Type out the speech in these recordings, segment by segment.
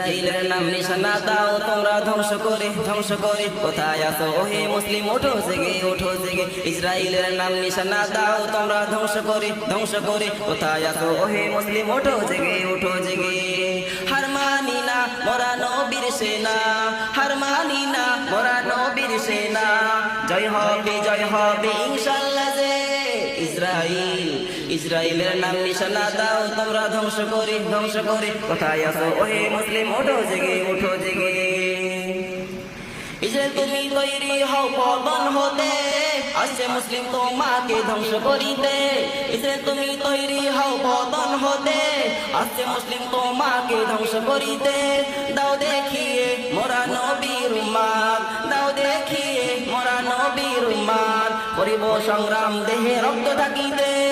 ইসরাইলের নাম নিশানা দাও, তোমরা ধ্বংস করে ধ্বংস করে। কোথায় আসো ওহে মুসলিম, ওঠো জেগে ওঠো জেগে। নাম ধ্বংস করে ধ্বংস করে। মুসলিম জেগে হার মানি না মোরা নবীর হার মানি না মোরা নবীর জয় হবে জয় হবে, ইনশাল্লাহ যে ইসরাইল ইসরাইলের নাম নিশানা দাও, তোমরা ধ্বংস করে ধ্বংস করে। কোথায় আসো ওহে মুসলিম, ওঠো জেগে ওঠো জেগে। ইসরায়েল তুমি তৈরি হও পতন হতে। আসছে মুসলিম তোমাকে ধ্বংস করিতে। ইসরায়েল তুমি তৈরি হও পতন হতে। আসছে মুসলিম তোমাকে ধ্বংস করিতে। দাও দেখিয়ে, মোরা নবীর উম্মাদ। দাও দেখিয়ে, মোরা নবীর উম্মাদ। করিব সংগ্রাম, দেহে রক্ত থাকিতে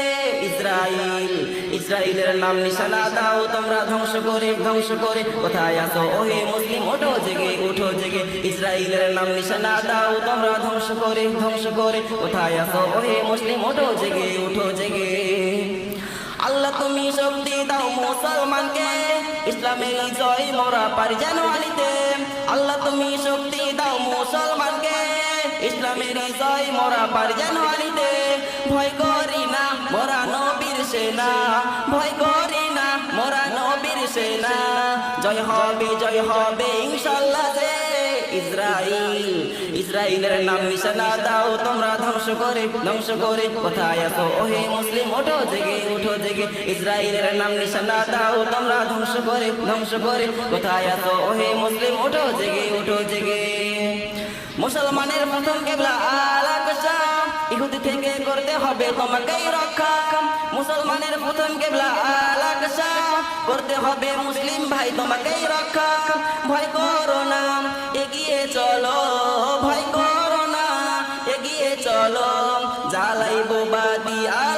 ইসরাইল। ইসরাইলের নাম নিশানা দাও, তোমরা ধ্বংস করে ধ্বংস করে। কোথায় আসো ওহে মুসলিম, ওঠো জেগে, উঠো জেগে। ইসরাইলের নাম নিশানা দাও, তোমরা ধ্বংস করে ধ্বংস করে। কোথায় আসো ওহে মুসলিম, ওঠো জেগে, উঠো জেগে। আল্লাহ, তুমি শক্তি দাও মুসলমানকে। ইসলামের জয় মোরা পারি আনিতে। আল্লাহ, তুমি শক্তি দাও মুসলমানকে। ইসলামের জয় মোরা পারি আনিতে। ভয় করি সেনা। ভয় করি না, মোরা নবীর সেনা। জয় হবে জয় হবে, ইনশাল্লাহ যে ইসরাইল। ইসরাইলের নাম নিশানা দাও, তোমরা ধ্বংস করে ধ্বংস করে কোথায় আসো ওহে মুসলিম, ওঠো জেগে, উঠো জেগে। ইসরাইলের নাম নিশানা দাও, তোমরা ধ্বংস করে ধ্বংস করে কোথায় আসো ওহে মুসলিম, ওঠো জেগে, উঠো জেগে। মুসলমানের প্রথম কেবলা আলাকসা ইহুদি থেকে করতে হবে তোমাকেই রক্ষা। মুসলমানের প্রথম কেবলা করতে হবে মুসলিম ভাই তোমাকেই রক্ষা। ভয় করো না, এগিয়ে চলো, ভয় করো না, এগিয়ে চলো। জ্বালাইবো বাদি আলাক সাথে ইসরাইল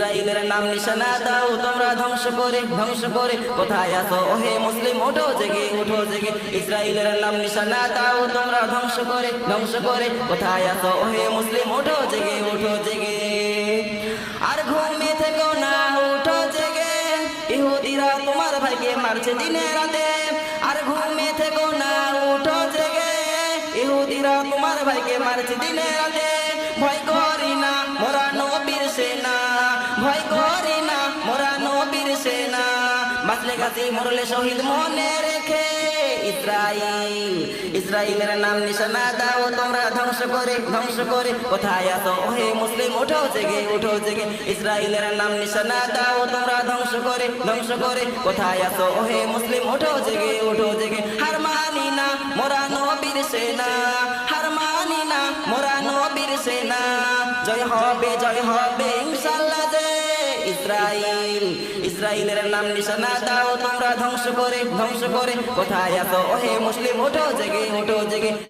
ইসরাইলের নাম নিশানা দাও, তোমরা ধ্বংস করে ধ্বংস করে। কোথায় আসো ওহে মুসলিম, ওঠো, জেগে উঠো জেগে। ইসরাইলের নাম নিশানা দাও, তোমরা ধ্বংস করে ধ্বংস করে। কোথায় আসো ওহে মুসলিম, ওঠো, জেগে উঠো জেগে। আর ঘুমে থেকো না, উঠো, জেগে। ইহুদিরা তোমার ভাইকে মারছে দিনে রাতে। আর ঘুমে থেকো না, উঠো, জেগে। ইহুদিরা তোমার ভাইকে মারছে দিনে রাতে। ভয় করি না বাঁচলে গাছি মরলে শহীদ মনে রেখে ইসরাইল। ইসরাইলের নাম নিশানা দাও, তোমরা ধ্বংস করে ধ্বংস করে। কোথায় আসো ওহে মুসলিম ওঠো জেগে, উঠো জেগে। ইসরাইলের নাম নিশানা দাও, তোমরা ধ্বংস করে ধ্বংস করে। কোথায় আসো ওহে মুসলিম ওঠো জেগে, উঠো জেগে। হার মানি না, মোরা নবীর সেনা। হার মানি না, মোরা নবীর সেনা। জয় হবে জয় হবে ইনশাল্লাহ যে ইসরাইল। ইসরাইলের নাম নিশানা দাও, তোমরা ধ্বংস করে ধ্বংস করে। কোথায় এত ওহে মুসলিম, ওঠো জেগে ওঠো জেগে।